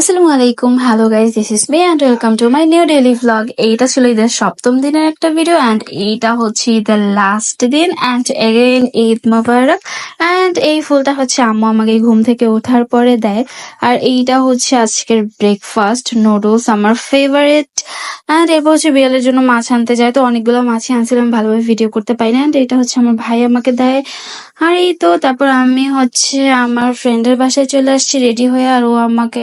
আসসালামু আলাইকুম hello guys this is me and welcome to my new daily vlog এইটা ছিল ঈদের সপ্তম দিনের একটা ভিডিও অ্যান্ড এইটা হচ্ছে ঈদের লাস্ট দিন অ্যান্ড এগেইন ঈদ মোবারক অ্যান্ড এই ফুলটা হচ্ছে আম্মু আমাকে ঘুম থেকে ওঠার পরে দেয়। আর এইটা হচ্ছে আজকের ব্রেকফাস্ট নুডলস আমার ফেভারিট অ্যান্ড এরপর হচ্ছে বিয়ালের জন্য মাছ আনতে যায়। তো অনেকগুলো মাছই আনছিলাম, ভালোভাবে ভিডিও করতে পারি না। অ্যান্ড এটা হচ্ছে আমার ভাই আমাকে দেয়। আর এই তো, তারপর আমি হচ্ছে আমার ফ্রেন্ডের বাসায় চলে আসছি রেডি হয়ে, আর ও আমাকে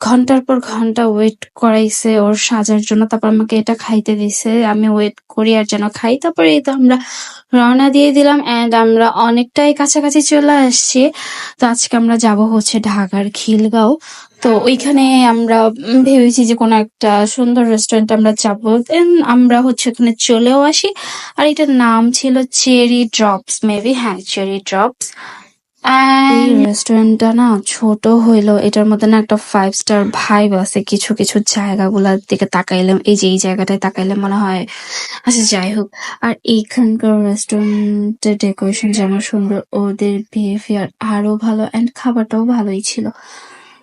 ঘণ্টার পর ঘণ্টা ওয়েট করাইছে ওর সাজার জন্য। তারপর আমাকে এটা খাইতে দিছে। আমি ওয়েট করি আর যেন খাই। তারপরে এই তো আমরা রওনা দিয়ে দিলাম এন্ড আমরা অনেকটাই কাছাকাছি চলে আসছি। তো আজকে আমরা যাব হচ্ছে ঢাকার খিলগাঁও। তো ওইখানে আমরা ভেবেছি যে কোনো একটা সুন্দর রেস্টুরেন্ট আমরা যাব। দেন আমরা হচ্ছে ওখানে চলেও আসি। আর এটার নাম ছিল চেরি ড্রপস মেবি হ্যাঁ চেরি ড্রপস এই রেস্টুরেন্টটা না ছোট হইল এটার মধ্যে না একটা ফাইভ স্টার ভাইব আছে। কিছু কিছু জায়গাগুলোর দিকে তাকাইলে এই যে এই জায়গাটায় তাকাইলে মনে হয় আচ্ছা যাই হোক। আর এইখানকার রেস্টুরেন্টের ডেকোরেশন যেমন সুন্দর ওদের বিহেভিয়ার আরও ভালো এন্ড খাবারটাও ভালোই ছিল।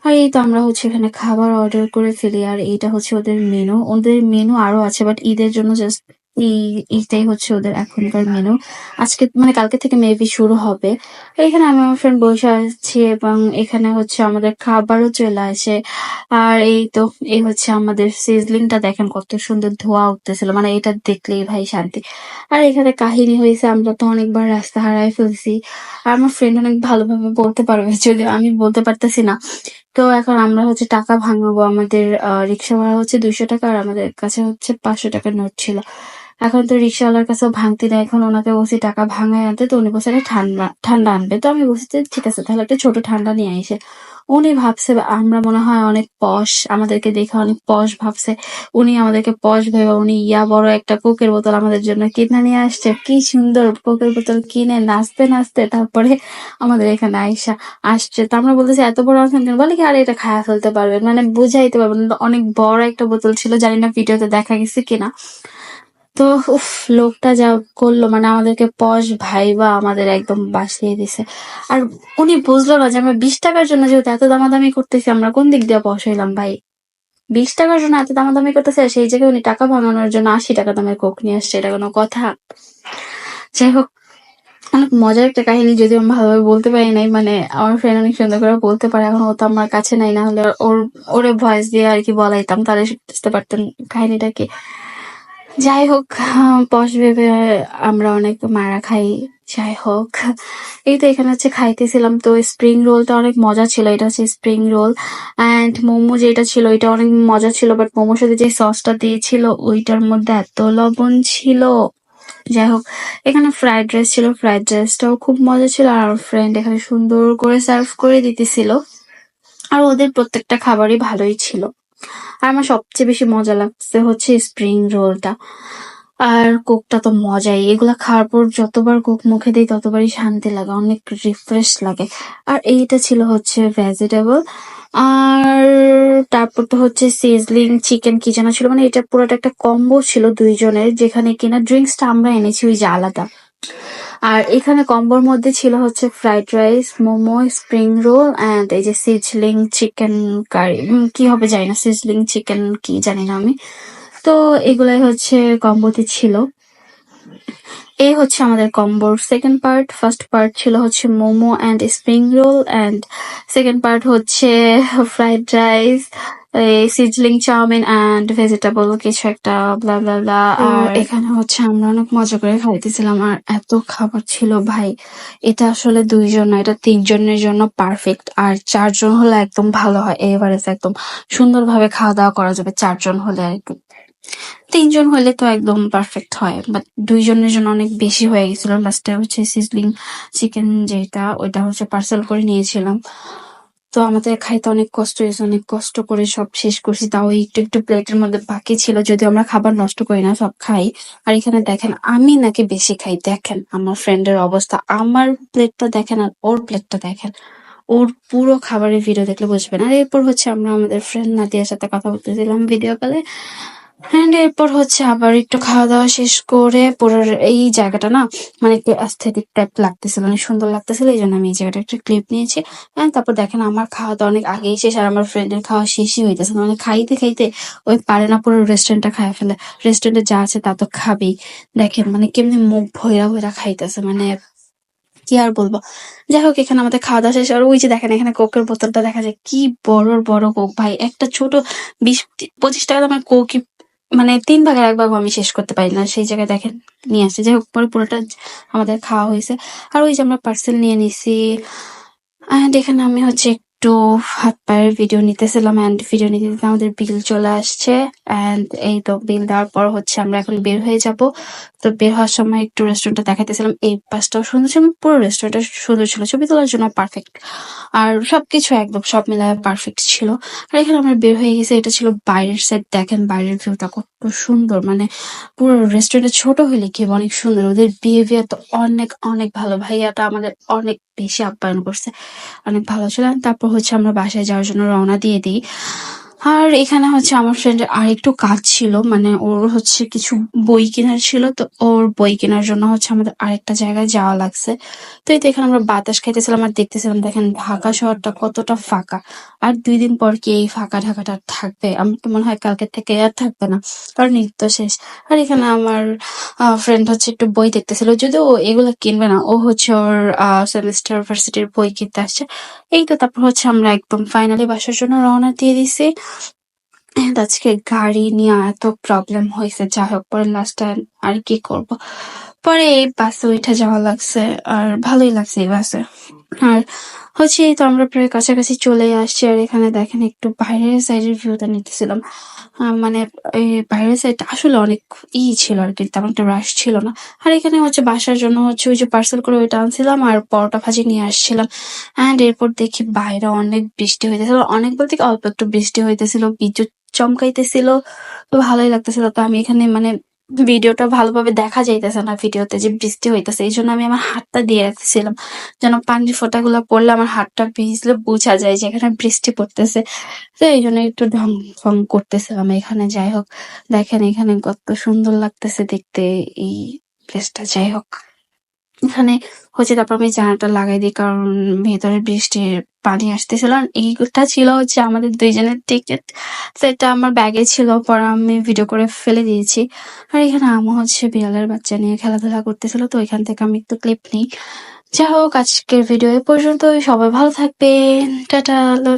আর এই তো আমরা হচ্ছে এখানে খাবার অর্ডার করে ফেলি। আর এইটা হচ্ছে ওদের মেনু ওদের মেনু আরও আছে বাট ঈদের জন্য জাস্ট এই, এইটাই হচ্ছে ওদের এখনকার মেনু আজকে মানে কালকে থেকে মেবি শুরু হবে। এখানে আমি আমার ফ্রেন্ড বসে আছি এবং এখানে হচ্ছে আমাদের খাবারও চলে আসে। আর এই তো, এই হচ্ছে আমাদের সিজলিংটা দেখেন কত সুন্দর ধোয়া উঠতেছিল। মানে এটা দেখলেই ভাই শান্তি। আর এখানে কাহিনী হয়েছে, আমরা তো অনেকবার রাস্তা হারাই ফেলছি। আর আমার ফ্রেন্ড অনেক ভালোভাবে বলতে পারবে, যদিও আমি বলতে পারতেছি না। তো এখন আমরা হচ্ছে টাকা ভাঙাবো। আমাদের রিক্সা ভাড়া হচ্ছে দুইশো টাকা আর আমাদের কাছে হচ্ছে পাঁচশো টাকার নোট ছিল। এখন তো রিক্সাওয়ালার কাছেও ভাঙতি নেই। এখন ওনাকে বলছি, টাকা ভাঙায় আনতে, তো উনি বলছে একটা ঠান্ডা ঠান্ডা আনবে। তো আমি বলছি ঠিক আছে, তাহলে একটা ছোট ঠান্ডা নিয়ে আইসে। উনি ভাবছে, আমরা মনে হয় অনেক পশ, আমাদেরকে দেখে অনেক পশ ভাবছে। উনি আমাদেরকে পশ ভেবে, উনি, ইয়া বড় একটা কোকের বোতল আমাদের জন্য কিনে নিয়ে আসছে। কি সুন্দর কোকের বোতল কিনে নাচতে নাচতে তারপরে আমাদের এখানে আইসা আসছে। তো আমরা বলতেছি, এত বড় আছেন কেন? বলে কি, আর, এটা খায়া ফেলতে পারবেন। মানে বুঝাইতে পারবেন, অনেক বড় একটা বোতল ছিল, জানি না ভিডিওতে দেখা গেছে কিনা। তো উফ, লোকটা যা করল মানে আমাদেরকে পশ ভাইবা আমাদের একদম বাসিয়ে দিছে। আর উনি বুঝলো না যে আমরা বিশ টাকার জন্য যেহেতু এত দামাদামি করতেছি, আমরা কোন দিক দিয়ে পশ হইলাম ভাই? বিশ টাকার জন্য এত দামাদামি করতেছে, সেই জায়গায় উনি টাকা ভাঙানোর জন্য আশি টাকা দামের কোক নিয়ে আসছে, এটা কোনো কথা। যাই হোক, অনেক মজার একটা কাহিনী যদি আমি ভালোভাবে বলতে পারি নাই মানে আমার ফ্রেন্ড অনেক সুন্দর করে বলতে পারে, এখন ও তো আমার কাছে নাই না হলে ওর, ওরে ভয়েস দিয়ে আর কি বলাইতাম, তাহলে বুঝতে পারতেন কাহিনীটা কি। যাই হোক পশ ভেবে আমরা অনেক মারা খাই। যাই হোক এই তো এখানে হচ্ছে খাইতেছিলাম। তো স্প্রিং রোলটা অনেক মজা ছিল। এটা হচ্ছে স্প্রিং রোল অ্যান্ড মোমো যেটা ছিল, এটা অনেক মজা ছিল। বাট মোমোর সাথে যে সসটা দিয়েছিল, ওইটার মধ্যে এত লবণ ছিল। যাই হোক এখানে ফ্রাইড রাইস ছিল। ফ্রাইড রাইসটাও খুব মজা ছিল। আর ফ্রেন্ড এখানে সুন্দর করে সার্ভ করে দিতেছিল। আর ওদের প্রত্যেকটা খাবারই ভালোই ছিল। আর আমার সবচেয়ে বেশি মজা লাগছে হচ্ছে স্প্রিং রোলটা আর কোকটা তো মজাই। এগুলা খাওয়ার পর যতবার কোক মুখে দিই, ততবারই শান্তি লাগে, অনেক রিফ্রেশ লাগে। আর এইটা ছিল হচ্ছে ভেজিটেবল আর তারপর তো হচ্ছে সিজলিং চিকেন কি যেন ছিল মানে এটা পুরোটা একটা কম্বো ছিল দুইজনের, যেখানে কিনা ড্রিঙ্কসটা আমরা এনেছি, ওই যে আলাদা। আর এখানে কম্বোর মধ্যে ছিল হচ্ছে fried rice, momo, spring roll and এই যে সিজলিং চিকেন কারি কি হবে জানি না সিজলিং চিকেন কি জানি না আমি। তো এগুলাই হচ্ছে কম্বোতে ছিল। এই হচ্ছে আমাদের কম্বোর। সেকেন্ড পার্ট ফার্স্ট পার্ট ছিল হচ্ছে momo and spring roll and second part হচ্ছে fried rice sizzling chowmein and vegetable কিছু একটা ব্লা ব্লা ব্লা আর এখানে হচ্ছে আমরা অনেক মজা করে খাইতেছিলাম। আর এত খাবার ছিল ভাই এটা আসলে দুইজন না এটা তিনজনের জন্য পারফেক্ট আর চারজন হলে একদম ভালো হয় এভারেজ একদম সুন্দরভাবে খাওয়া দাওয়া করা যাবে চারজন হলে আর কি। তিনজন হলে তো একদম পারফেক্ট হয় বাট দুইজনের জন্য অনেক বেশি হয়ে গেছিল। লাস্টে হচ্ছে সিজলিং চিকেন যেটা, ওইটা হচ্ছে পার্সেল করে নিয়েছিলাম। তো আমাদের খাইতে অনেক কষ্ট হয়েছে, অনেক কষ্ট করে সব শেষ করছি। তাও একটু একটু প্লেটের মধ্যে বাকি ছিল যদি আমরা খাবার নষ্ট করি না, সব খাই। আর এখানে দেখেন, আমি নাকি বেশি খাই, দেখেন আমার ফ্রেন্ডের অবস্থা। আমার প্লেটটা দেখেন আর ওর প্লেটটা দেখেন। ওর পুরো খাবারের ভিডিও দেখলে বুঝবেন। আর এরপর হচ্ছে আমরা আমাদের ফ্রেন্ড নাদিয়ার সাথে কথা বলতেছিলাম ভিডিও কলে অ্যান্ড এরপর হচ্ছে আবার একটু খাওয়া দাওয়া শেষ করে পুরো এই জায়গাটা না মানে একটু অ্যাস্থেটিক টাইপ লাগতেছিল, অনেক সুন্দর লাগতেছিল, এই জন্য আমি এই জায়গাটা একটা ক্লিপ নিয়েছি। অ্যান্ড তারপর দেখেন আমার খাওয়া দাওয়া অনেক আগেই শেষ, আর আমার ফ্রেন্ডের খাওয়া শেষই হইতেছে। মানে খাইতে খাইতে ওই পারে না পুরো রেস্টুরেন্টটা খায় ফেলে। রেস্টুরেন্টে যা আছে তা তো খাবেই। দেখেন মানে কেমনি মুখ ভৈরা ভৈরা খাইতেছে মানে কি আর বলব? যাই হোক, এখানে আমাদের খাওয়া দাওয়া শেষ। আর ওই যে দেখেন, এখানে কোকের বোতলটা দেখা যায়, কি বড় বড় কোক ভাই, একটা ছোট বিশ, পঁচিশ টাকা দামের কোকই মানে তিন ভাগের এক ভাগ আমি শেষ করতে পারি না, সেই জায়গায় দেখেন নিয়ে আসছে যাই হোক, পরে পুরোটা আমাদের খাওয়া হয়েছে। আর ওই যে আমরা পার্সেল নিয়ে নিছি। দেখেন আমি হচ্ছে একটু হাত পায়ের ভিডিও নিতেছিলাম অ্যান্ড ভিডিও নিতে আমাদের বিল চলে আসছে অ্যান্ড এই তো বিল দেওয়ার পর হচ্ছে আমরা এখন বের হয়ে যাব। তো বের হওয়ার সময় একটু রেস্টুরেন্টটা দেখাইতেছিলাম, এই পাশটাও সুন্দর ছিল পুরো রেস্টুরেন্টটা সুন্দর ছিল, ছবি তোলার জন্য পারফেক্ট আর সবকিছু একদম সব মিলায় পারফেক্ট ছিল। আর এখানে আমরা বের হয়ে গেছি, এটা ছিল বাইরের সাইড দেখেন বাইরের ভিউটা কত সুন্দর মানে পুরো রেস্টুরেন্টটা ছোট হলে কি অনেক সুন্দর। ওদের বিহেভিয়ার তো অনেক অনেক ভালো। ভাইয়াটা আমাদের অনেক বেশি আপ্যায়ন করছে। অনেক ভালো ছিল। তারপর হচ্ছে আমরা বাসায় যাওয়ার জন্য রওনা দিয়ে দিই। আর এখানে হচ্ছে আমার ফ্রেন্ডের আরেকটু কাজ ছিল মানে ওর হচ্ছে কিছু বই কেনার ছিল, তো ওর বই কেনার জন্য হচ্ছে আমাদের আরেকটা জায়গায় যাওয়া লাগছে। তো এই তো এখানে আমরা বাতাস খাইতেছিলাম আর দেখতেছিলাম, দেখেন ঢাকা শহরটা কতটা ফাঁকা। আর দুই দিন পর কি এই ফাঁকা ঢাকাটা আর থাকবে? আমার তো মনে হয় কালকে থেকে আর থাকবে না, কারণ নৃত্য শেষ। আর এখানে আমার ফ্রেন্ড হচ্ছে একটু বই দেখতেছিল, যদিও ও এগুলো কিনবে না, ও হচ্ছে ওর সেমিস্টার ভার্সিটির বই কিনতে আসছে। এই তো তারপর হচ্ছে আমরা একদম ফাইনালি বাসার জন্য রওনা দিয়ে দিছি। আজকে গাড়ি নিয়ে এত প্রবলেম হয়েছে। যাই হোক পরে লাস্ট টাইম আর কি করব? পরে এই বাসে উঠে যাওয়া লাগছে, আর ভালোই লাগছে এই বাসে। আর হচ্ছে এই তো আমরা প্রায় কাছাকাছি চলে আসছি, আর এখানে দেখেন একটু বাইরের সাইডের ভিউটা নিতেছিলাম। মানে বাইরের সাইডটা আসলে অনেক ই ছিল আর কি, তেমন একটা রাশ ছিল না। আর এখানে হচ্ছে বাসার জন্য হচ্ছে ওই যে পার্সেল করে ওইটা আনছিলাম, আর পরোটা ভাজি নিয়ে আসছিলাম। অ্যান্ড এরপর দেখি বাইরে অনেক বৃষ্টি হইতেছিল, অনেক বলতে অল্প একটু বৃষ্টি হইতেছিল, বিদ্যুৎ চমকাইতেছিল, তো ভালোই লাগতেছিল। তো আমি এখানে মানে ভিডিওটা ভালোভাবে দেখা যাইতেছে না ভিডিওতে যে বৃষ্টি হইতেছে, এই জন্য আমি আমার হাতটা দিয়ে রাখতেছিলাম। যেন পানির ফোঁটাগুলো পড়লে আমার হাতটা ভিজলে বোঝা যায় যে এখানে বৃষ্টি পড়তেছে। তো এই জন্য একটু ঢং ফং করতেছিলাম এখানে, যাই হোক। দেখেন এখানে কত সুন্দর লাগতেছে দেখতে, এই প্লেসটা যাই হোক। এখানে হচ্ছে তারপর আমি জানালাটা লাগাই দিই, কারণ ভেতরে বৃষ্টির পানি আসতেছিল। আর এইটা ছিল হচ্ছে আমাদের দুইজনের টিকিট সেটা আমার ব্যাগে ছিল, পরে আমি ভিডিও করে ফেলে দিয়েছি। আর এখানে আমু হচ্ছে বিড়ালের বাচ্চা নিয়ে খেলাধুলা করতেছিল, তো এখান থেকে আমি একটু ক্লিপ নিই। যাই হোক, আজকের ভিডিও এ পর্যন্ত সবাই ভালো থাকবেন। টাটা, আল্লাহ